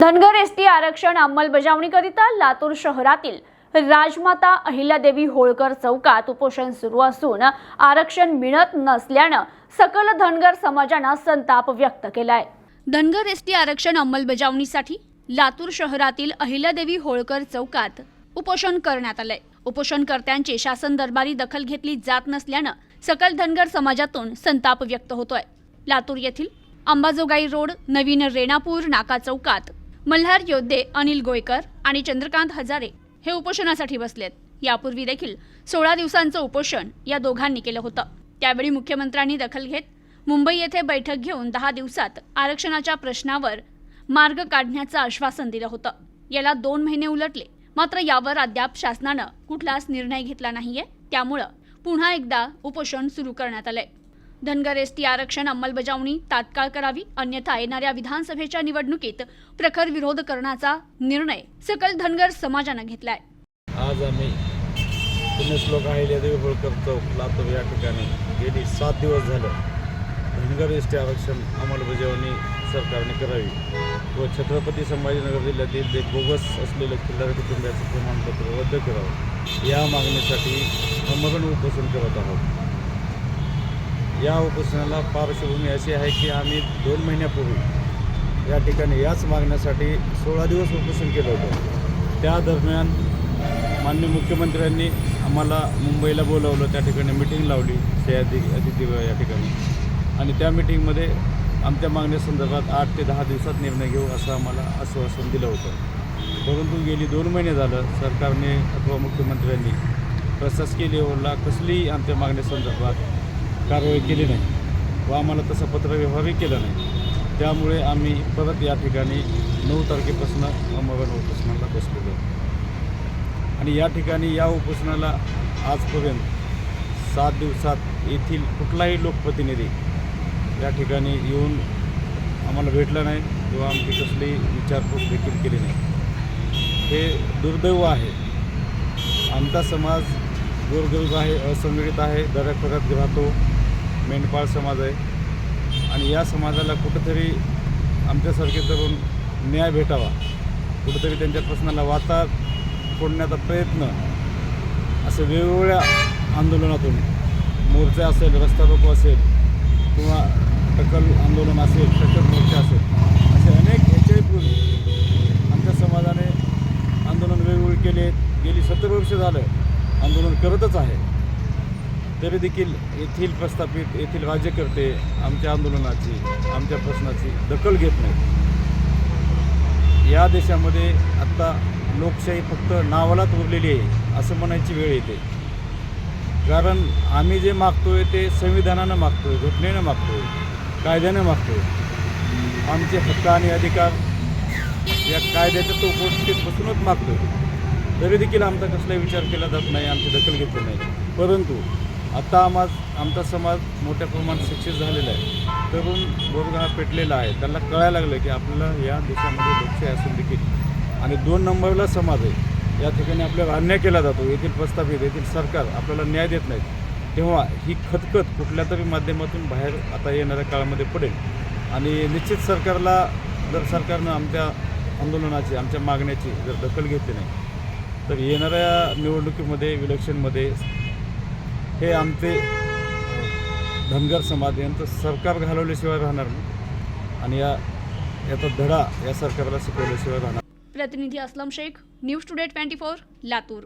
Dhangar S T आरक्षण अंमलबजावणीकरिता लातूर शहरातील राजमाता अहिल्यादेवी होळकर चौकात उपोषण सुरू असून आरक्षण मिळत नसल्यानं सकल धनगर समाजानं संताप व्यक्त केलाय. धनगर एस टी आरक्षण अंमलबजावणीसाठी लातूर शहरातील अहिल्यादेवी होळकर चौकात उपोषण करण्यात आलंय. उपोषणकर्त्यांची शासन दरबारी दखल घेतली जात नसल्यानं सकल धनगर समाजातून संताप व्यक्त होतोय. लातूर येथील अंबाजोगाई रोड नवीन रेणापूर नाका चौकात मल्हार योद्धे अनिल गोयकर आणि चंद्रकांत हजारे हे उपोषणासाठी बसलेत. यापूर्वी देखील सोळा दिवसांचं उपोषण या दोघांनी केलं होतं. त्यावेळी मुख्यमंत्र्यांनी दखल घेत मुंबई येथे बैठक घेऊन दहा दिवसात आरक्षणाच्या प्रश्नावर मार्ग काढण्याचं आश्वासन दिलं होतं. याला दोन महिने उलटले. मात्र यावर अद्याप शासनानं कुठलाच निर्णय घेतला नाहीये. त्यामुळं पुन्हा एकदा उपोषण सुरू करण्यात आलंय. धनगर एस टी आरक्षण अंमलबजावणी तात्काळ करावी अन्यथा येणाऱ्या विधानसभेच्या निवडणुकीत प्रखर विरोध करण्याचा निर्णय सकल धनगर समाजानं घेतलाय. आज आम्ही पुण्यश्लोक अहिल्यादेवी होळकर चौक लातूर या ठिकाणी गेली सात दिवस झालं धनगर एस टी आरक्षण अंमलबजावणी सरकारने करावी. व छत्रपती संभाजीनगर जिल्ह्यातील जे बोगस असलेलं खिल्लार कुटुंबियाचं प्रमाणपत्र रद्द करावं. या मागणीसाठी आमरण उपोषण करत आहोत. या उपोषणाला पार्श्वभूमी अशी आहे की आम्ही दोन महिन्यापूर्वी या ठिकाणी याच मागण्यासाठी सोळा दिवस उपोषण केलं होतं. त्या दरम्यान माननीय मुख्यमंत्र्यांनी आम्हाला मुंबईला बोलावलं त्या ठिकाणी मिटिंग लावली सह्याद्री अतिथी या ठिकाणी. आणि त्या मिटिंगमध्ये आमच्या मागण्यासंदर्भात आठ ते दहा दिवसात निर्णय घेऊ असं आम्हाला आश्वासन दिलं होतं. परंतु गेली दोन महिने झालं सरकारने अथवा मुख्यमंत्र्यांनी प्रशासकीय लेवलला कसलीही आमच्या मागणीसंदर्भात कारवाई केली नाही व आम्हाला तसं पत्रव्यवहारही केला नाही. त्यामुळे आम्ही परत या ठिकाणी नऊ तारखेपासून अमरण उपोषणाला बसलेलो आणि या ठिकाणी या उपोषणाला आजपर्यंत सात दिवसात येथील कुठलाही लोकप्रतिनिधी या ठिकाणी येऊन आम्हाला भेटला नाही किंवा आमची कसली विचारपूस देखील केली नाही. हे दुर्दैव आहे. आमचा समाज गोरगरीब आहे असंघटित आहे दऱ्याखोऱ्यात राहतो. मेंढपाळ समाज आहे. आणि या समाजाला कुठंतरी आमच्यासारखे तरुण न्याय भेटावा. कुठंतरी त्यांच्या प्रश्नाला वाता फोडण्याचा प्रयत्न असं वेगवेगळ्या आंदोलनातून मोर्चा असेल रस्ता रोको असेल किंवा टक्कल आंदोलन असेल टकल मोर्चा असेल असे अनेक ह्याच्यापूर्वी आमच्या समाजाने आंदोलन वेगवेगळे केले. गेली सत्तर वर्ष झालं आंदोलन करतच आहे. तरी देखील येथील प्रस्थापित येथील राज्यकर्ते आमच्या आंदोलनाची आमच्या प्रश्नाची दखल घेत नाहीत. या देशामध्ये आत्ता लोकशाही फक्त नावालाच उरलेली आहे असं म्हणायची वेळ येते. कारण आम्ही जे मागतोय ते संविधानानं मागतोय घटनेनं मागतोय कायद्यानं मागतोय. आमचे हक्क आणि अधिकार या कायद्याच्या चौकटीत बसूनच मागतोय. तरी देखील आमचा कसलाही विचार केला जात नाही आमची दखल घेतली नाही. परंतु आता आम्हा आमचा समाज मोठ्या प्रमाणात शिक्षित झालेला आहे. तरुण वर्ग हा पेटलेला आहे. त्यांना कळायला लागलं की आपल्याला या देशामध्ये लोकशाही असून देखील. आणि दोन नंबरला समाज आहे. या ठिकाणी आपल्याला अन्याय केला जातो. येथील प्रस्थापित येथील सरकार आपल्याला न्याय देत नाहीत. तेव्हा ही खतखत कुठल्या तरी माध्यमातून बाहेर आता येणाऱ्या काळामध्ये पडेल. आणि निश्चित सरकारला जर सरकारनं आमच्या आंदोलनाची आमच्या मागण्याची जर दखल घेतली नाही तर येणाऱ्या निवडणुकीमध्ये इलेक्शनमध्ये हे आमचे धनगर समाज यांचं सरकार घालवल्याशिवाय राहणार नाही. आणि या याचा धडा या सरकारला शिकवल्याशिवाय राहणार प्रतिनिधी Aslam Shaikh news today twenty four Latur.